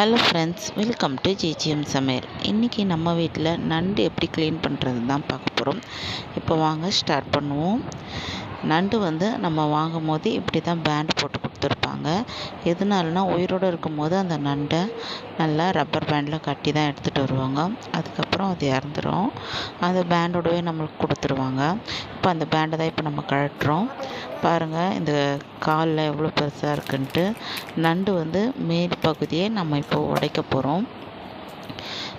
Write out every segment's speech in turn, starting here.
Hello friends welcome to GGM சமையல் இன்றைக்கி நம்ம வீட்டில் நண்டு எப்படி க்ளீன் பண்ணுறது தான் பார்க்க போகிறோம் இப்போ வாங்க ஸ்டார்ட் பண்ணுவோம். நண்டு வந்து நம்ம வாங்கும் போது இப்படி தான் பேண்ட் போட்டு கொடுத்துருப்பாங்க. எதனாலனா உயிரோடு இருக்கும்போது அந்த நண்டை நல்லா ரப்பர் பேண்டில் கட்டி தான் எடுத்துகிட்டு வருவாங்க. அதுக்கப்புறம் அது இறந்துரும். அந்த பேண்டோடவே நம்மளுக்கு கொடுத்துருவாங்க. இப்போ அந்த பேண்டை தான் இப்போ நம்ம கழட்டுறோம். பாருங்கள் இந்த காலில் எவ்வளோ பெருசாக இருக்குன்ட்டு நண்டு வந்து மேல் பகுதியை நம்ம இப்போ உடைக்க போகிறோம்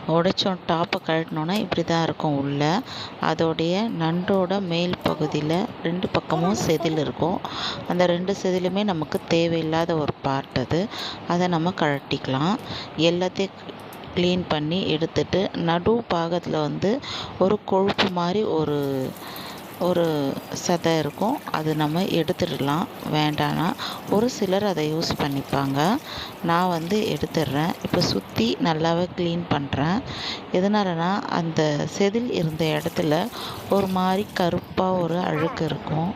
உடைச்சோம் டாப்பை கழட்டினோன்னா இப்படி தான் இருக்கும் உள்ளே. அதோடைய நண்டோட மேல் பகுதியில் ரெண்டு பக்கமும் செதில் இருக்கும். அந்த ரெண்டு செதிலுமே நமக்கு தேவையில்லாத ஒரு பார்ட் அது. அதை நம்ம கழட்டிக்கலாம். எல்லாத்தையும் க்ளீன் பண்ணி எடுத்துட்டு நடு பாகத்தில் வந்து ஒரு கொழுப்பு மாதிரி ஒரு ஒரு சதை இருக்கும். அது நம்ம எடுத்துடலாம். வேண்டான்னா ஒரு சிலர் அதை யூஸ் பண்ணிப்பாங்க. நான் வந்து எடுத்துடுறேன். இப்போ சுற்றி நல்லாவே க்ளீன் பண்ணுறேன் எதனாலனா அந்த செதில் இருந்த இடத்துல ஒரு மாதிரி கருப்பாக ஒரு அழுக்கு இருக்கும்.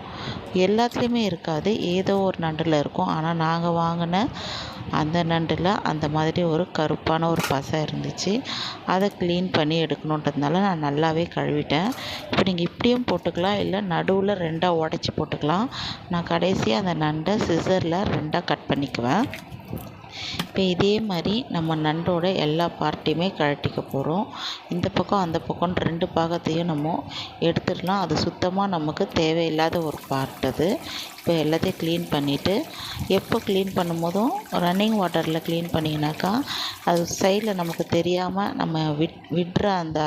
எல்லாத்துலேயுமே இருக்காது. ஏதோ ஒரு நண்டில் இருக்கும். ஆனால் நாங்கள் வாங்கின அந்த நண்டில் அந்த மாதிரி ஒரு கருப்பான ஒரு பசை இருந்துச்சு. அதை க்ளீன் பண்ணி எடுக்கணுன்றதுனால நான் நல்லாவே கழுவிட்டேன். இப்போ நீங்கள் இப்படியும் போட்டுக்கலாம் இல்லை நடுவில் ரெண்டாக உடச்சி போட்டுக்கலாம். நான் கடைசியாக அந்த நண்டை சிசரில் ரெண்டாக கட் பண்ணிக்குவேன். இப்போ இதே மாதிரி நம்ம நண்டோட எல்லா பார்ட்டையுமே கழட்டிக்க போகிறோம் இந்த பக்கம் அந்த பக்கம் ரெண்டு பாகத்தையும் நம்ம எடுத்துடலாம். அது சுத்தமாக நமக்கு தேவையில்லாத ஒரு பார்ட் அது. இப்போ எல்லாத்தையும் க்ளீன் பண்ணிவிட்டு எப்போ க்ளீன் பண்ணும்போதும் ரன்னிங் வாட்டரில் க்ளீன் பண்ணிங்கனாக்கா அது சைடில் நமக்கு தெரியாமல் நம்ம விட் விடுற அந்த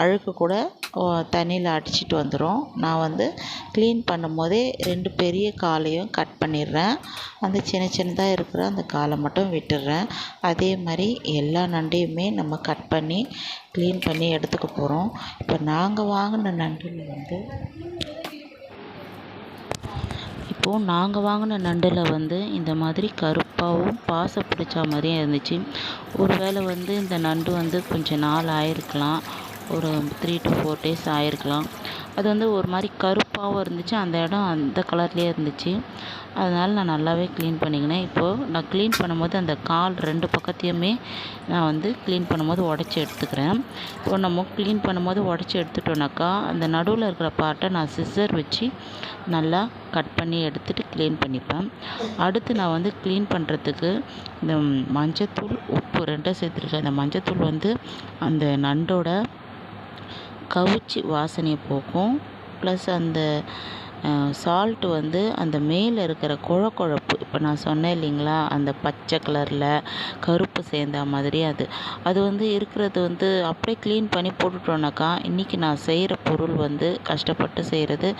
அழுக்கு கூட தண்ணியில் அடிச்சிட்டு வந்துடும் நான் வந்து க்ளீன் பண்ணும் போதே ரெண்டு பெரிய காலையும் கட் பண்ணிடுறேன். அந்த சின்ன சின்னதாக இருக்கிற அந்த காலை மட்டும் விட்டுடுறேன். அதே மாதிரி எல்லா நண்டையுமே நம்ம கட் பண்ணி க்ளீன் பண்ணி எடுத்துக்க போகிறோம் இப்போ நாங்கள் வாங்கின நண்டில் வந்து இப்போது நாங்கள் வாங்கின நண்டில் வந்து இந்த மாதிரி கருப்பாகவும் பாசை பிடிச்ச மாதிரியும் இருந்துச்சு. ஒரு வேளை வந்து இந்த நண்டு வந்து கொஞ்சம் நாள் ஆயிருக்கலாம். ஒரு த்ரீ டு ஃபோர் டேஸ் ஆயிருக்கலாம். அது வந்து ஒரு மாதிரி கருப்பாகவும் இருந்துச்சு. அந்த இடம் அந்த கலர்லேயே இருந்துச்சு. அதனால் நான் நல்லாவே க்ளீன் பண்ணிக்கினேன். இப்போது நான் க்ளீன் பண்ணும்போது அந்த கால் ரெண்டு பக்கத்தையுமே நான் வந்து க்ளீன் பண்ணும்போது உடச்சி எடுத்துக்கிறேன். இப்போ நம்ம க்ளீன் பண்ணும்போது உடச்சி எடுத்துட்டோன்னாக்கா அந்த நடுவில் இருக்கிற பார்ட்டை நான் சிஸ்ஸர் வச்சு நல்லா கட் பண்ணி எடுத்துகிட்டு க்ளீன் பண்ணிப்பேன். அடுத்து நான் வந்து க்ளீன் பண்ணுறதுக்கு இந்த மஞ்சத்தூள் உப்பு ரெண்டும் சேர்த்துருக்கேன். அந்த மஞ்சத்தூள் வந்து அந்த நண்டோட கவுச்சி வாசனையை போக்கும். ப்ளஸ் அந்த சால்ட்டு வந்து அந்த மேலே இருக்கிற கொழக்கொழப்பு. இப்போ நான் சொன்னேன் இல்லைங்களா அந்த பச்சை கலரில் கருப்பு சேர்ந்தா மாதிரி அது. அது வந்து இருக்கிறது வந்து அப்படியே க்ளீன் பண்ணி போட்டுட்டோன்னாக்கா இன்றைக்கி நான் செய்கிற பொருள் வந்து கஷ்டப்பட்டு செய்கிறது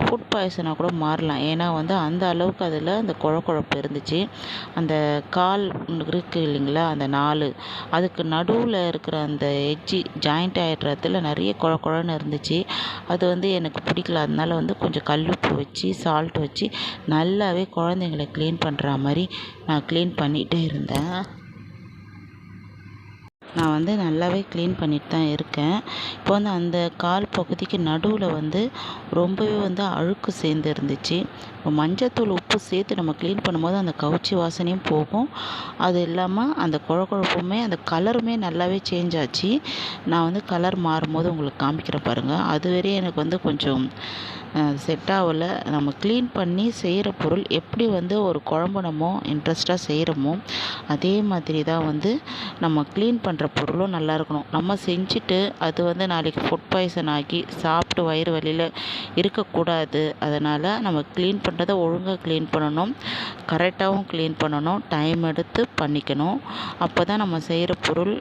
ஃபுட் பாய்சனாக கூட மாறலாம். ஏன்னா வந்து அந்த அளவுக்கு அதில் அந்த கொழக்கொழப்பு இருந்துச்சு. அந்த கால் இருக்குது இல்லைங்களா அந்த நாலு. அதுக்கு நடுவில் இருக்கிற அந்த எட்ஜி ஜாயிண்ட் ஆகிடுறதுல நிறைய குழக்குழன்னு இருந்துச்சு. அது வந்து எனக்கு பிடிக்கல. அதனால வந்து கொஞ்சம் கல் உப்பு வச்சு சால்ட் வச்சு நல்லாவே குழந்தைங்கள க்ளீன் பண்ணுற மாதிரி நான் க்ளீன் பண்ணிகிட்டே இருந்தேன். நான் வந்து நல்லாவே க்ளீன் பண்ணிட்டு தான் இருக்கேன். இப்போ வந்து அந்த கால் பகுதிக்கு நடுவில் வந்து ரொம்பவே வந்து அழுக்கு சேர்ந்து இருந்துச்சு. இப்போ மஞ்சத்தூள் உப்பு சேர்த்து நம்ம க்ளீன் பண்ணும்போது அந்த கவுச்சி வாசனையும் போகும். அது இல்லாமல் அந்த குழக்குழப்புமே அந்த கலருமே நல்லாவே சேஞ்ச் ஆச்சு. நான் வந்து கலர் மாறும்போது உங்களுக்கு காமிக்கிறேன் பாருங்கள் அது வரையும் எனக்கு வந்து கொஞ்சம் செட் ஆகல. நம்ம க்ளீன் பண்ணி செய்கிற பொருள் எப்படி வந்து ஒரு குழம்பு நம்ம இன்ட்ரெஸ்ட்டாக செய்கிறோமோ அதே மாதிரி தான் வந்து நம்ம க்ளீன் பண்ணுற பொருளும் நல்லா இருக்கணும். நம்ம செஞ்சுட்டு அது வந்து நாளைக்கு ஃபுட் பாய்சன் ஆகி சாப்பிட்டு வயிறு வலியில் இருக்கக்கூடாது. அதனால் நம்ம க்ளீன் பண்ணுறத ஒழுங்காக க்ளீன் பண்ணணும். கரெக்டாகவும் க்ளீன் பண்ணணும். டைம் எடுத்து பண்ணிக்கணும். அப்போ தான் நம்ம செய்கிற பொருள்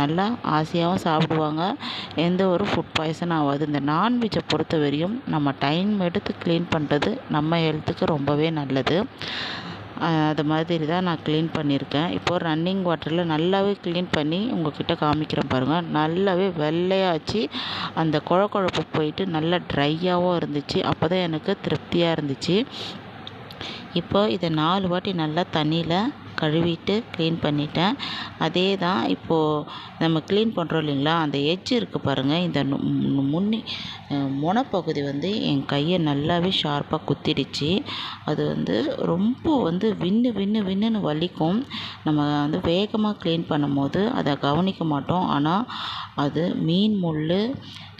நல்லா ஆசையாகவும் சாப்பிடுவாங்க. எந்த ஒரு ஃபுட் பாய்சன் ஆகாது இந்த நான்வெஜ்ஜை பொறுத்த வரையும் நம்ம டைம் எடுத்து க்ளீன் பண்ணுறது நம்ம ஹெல்த்துக்கு ரொம்பவே நல்லது. அது மாதிரி தான் நான் க்ளீன் பண்ணியிருக்கேன். இப்போது ரன்னிங் வாட்டரில் நல்லாவே க்ளீன் பண்ணி உங்கள்கிட்ட காமிக்கிறேன் பாருங்கள் நல்லாவே வெள்ளையாச்சு. அந்த குழக்குழப்பு போயிட்டு நல்லா ட்ரையாகவும் இருந்துச்சு. அப்போ தான் எனக்கு திருப்தியாக இருந்துச்சு. இப்போ இதை நாலு வாட்டி நல்லா தண்ணியில் கழுவிட்டு க்ளீன் பண்ணிட்டேன். அதே தான் இப்போது நம்ம க்ளீன் பண்ணுறோம் இல்லைங்களா? அந்த எட்ஜ் இருக்குது பாருங்கள் இந்த முன்னி முனப்பகுதி வந்து என் கையை நல்லாவே ஷார்ப்பாக குத்திடுச்சு. அது வந்து ரொம்ப வந்து வின்னு வின்னு வின்னுன்னு வலிக்கும். நம்ம வந்து வேகமாக க்ளீன் பண்ணும்போது அதை கவனிக்க மாட்டோம். ஆனால் அது மீன் முள்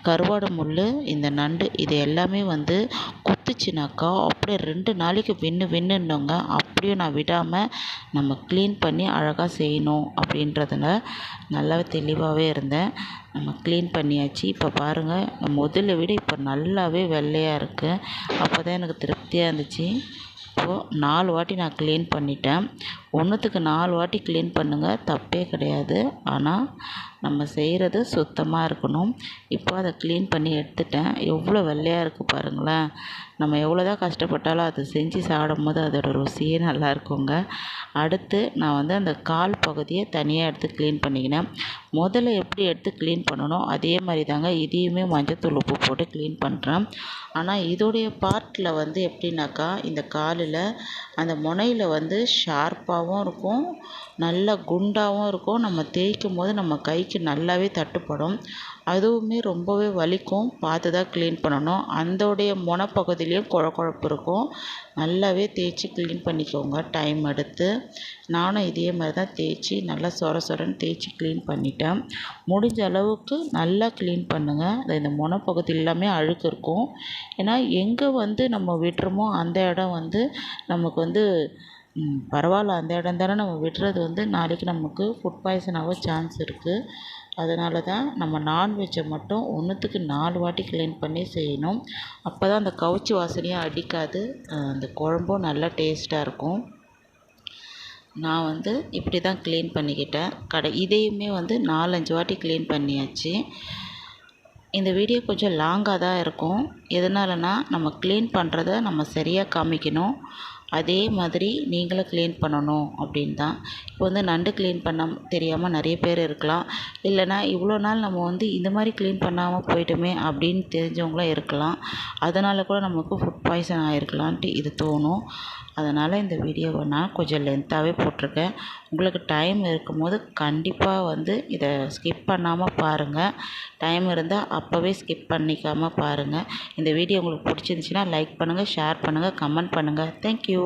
கருவாடு முள் இந்த நண்டு இது எல்லாமே வந்து குத்துச்சுனாக்கா அப்படியே ரெண்டு நாளைக்கு வின்னு வின்னுன்னோங்க அப்படியே நான் விடாமல் நம்ம க்ளீன் பண்ணி அழகாக செய்யணும் அப்படின்றதுல நல்லாவே தெளிவாகவே இருந்தேன். நம்ம க்ளீன் பண்ணியாச்சு. இப்போ பாருங்கள் முதல்ல விட இப்போ நல்லாவே வெள்ளையாக இருக்குது அப்போ தான் எனக்கு திருப்தியாக இருந்துச்சு. இப்போது நாலு வாட்டி நான் க்ளீன் பண்ணிட்டேன். ஒன்றுத்துக்கு நாலு வாட்டி க்ளீன் பண்ணுங்கள் தப்பே கிடையாது. ஆனால் நம்ம செய்கிறது சுத்தமாக இருக்கணும். இப்போ அதை க்ளீன் பண்ணி எடுத்துட்டேன். எவ்வளோ வெள்ளையாக இருக்குது பாருங்களேன். நம்ம எவ்வளோ தான் கஷ்டப்பட்டாலும் அதை செஞ்சு சாப்பிடும் போது அதோடய ருசியே நல்லா இருக்குங்க. அடுத்து நான் வந்து அந்த கால் பகுதியை தனியாக எடுத்து க்ளீன் பண்ணிக்கினேன். முதல்ல எப்படி எடுத்து க்ளீன் பண்ணணும் அதே மாதிரி தாங்க இதையுமே மஞ்சத்தூள் உப்பு போட்டு க்ளீன் பண்ணுறேன் ஆனால் இதோடைய பார்ட்டில் வந்து எப்படின்னாக்கா இந்த காலில் அந்த முனையில் வந்து ஷார்ப்பாகவும் இருக்கும். நல்லா குண்டாகவும் இருக்கும். நம்ம தேய்க்கும் போது நம்ம கைக்கு நல்லாவே தட்டுப்படும். அதுவுமே ரொம்பவே வலிக்கும். பார்த்து தான் க்ளீன் பண்ணணும். அந்தோடைய முனப்பகுதியிலையும் குழ குழப்பு இருக்கும். நல்லாவே தேய்ச்சி க்ளீன் பண்ணிக்கோங்க. டைம் எடுத்து. நானும் இதே மாதிரி தான் தேய்ச்சி நல்லா சொர சொரன்னு தேய்ச்சி க்ளீன் பண்ணிட்டேன். முடிஞ்ச அளவுக்கு நல்லா க்ளீன் பண்ணுங்கள் இந்த முனப்பகுதி எல்லாமே அழுக்கு இருக்கும். ஏன்னா எங்கே வந்து நம்ம விட்டுறோமோ அந்த இடம் வந்து நமக்கு வந்து பரவாயில்ல. அந்த இடம் தானே நம்ம விடுறது வந்து நாளைக்கு நமக்கு ஃபுட் பாய்சன் ஆக சான்ஸ் இருக்குது அதனால தான் நம்ம நான்வெஜ்ஜை மட்டும் ஒன்றுத்துக்கு நாலு வாட்டி க்ளீன் பண்ணி செய்யணும். அப்போ தான் அந்த கவுச்சி வாசனையும் அடிக்காது. அந்த குழம்பும் நல்லா டேஸ்ட்டாக இருக்கும். நான் வந்து இப்படி தான் க்ளீன் பண்ணிக்கிட்டேன். கடை இதையுமே வந்து நாலஞ்சு வாட்டி க்ளீன் பண்ணியாச்சு. இந்த வீடியோ கொஞ்சம் லாங்காக தான் இருக்கும். எதனாலனா நம்ம க்ளீன் பண்ணுறத நம்ம சரியாக காமிக்கணும். அதே மாதிரி நீங்களும் க்ளீன் பண்ணணும் அப்படின்னு தான் இப்போ வந்து நண்டு க்ளீன் பண்ண தெரியாமல் நிறைய பேர் இருக்கலாம். இல்லைனா இவ்வளோ நாள் நம்ம வந்து இந்த மாதிரி க்ளீன் பண்ணாமல் போயிட்டோமே அப்படின்னு தெரிஞ்சவங்களும் இருக்கலாம். அதனால் கூட நமக்கு ஃபுட் பாய்சன் ஆகிருக்கலான்ட்டு இது தோணும். அதனால் இந்த வீடியோவை நான் கொஞ்சம் லென்த்தாகவே போட்டிருக்கேன். உங்களுக்கு டைம் இருக்கும்போது கண்டிப்பாக வந்து இதை ஸ்கிப் பண்ணாமல் பாருங்கள் டைம் இருந்தால் அப்போவே ஸ்கிப் பண்ணிக்காமல் பாருங்கள் இந்த வீடியோ உங்களுக்கு பிடிச்சிருந்துச்சின்னா லைக் பண்ணுங்கள் ஷேர் பண்ணுங்கள் கமெண்ட் பண்ணுங்கள் தேங்க்யூ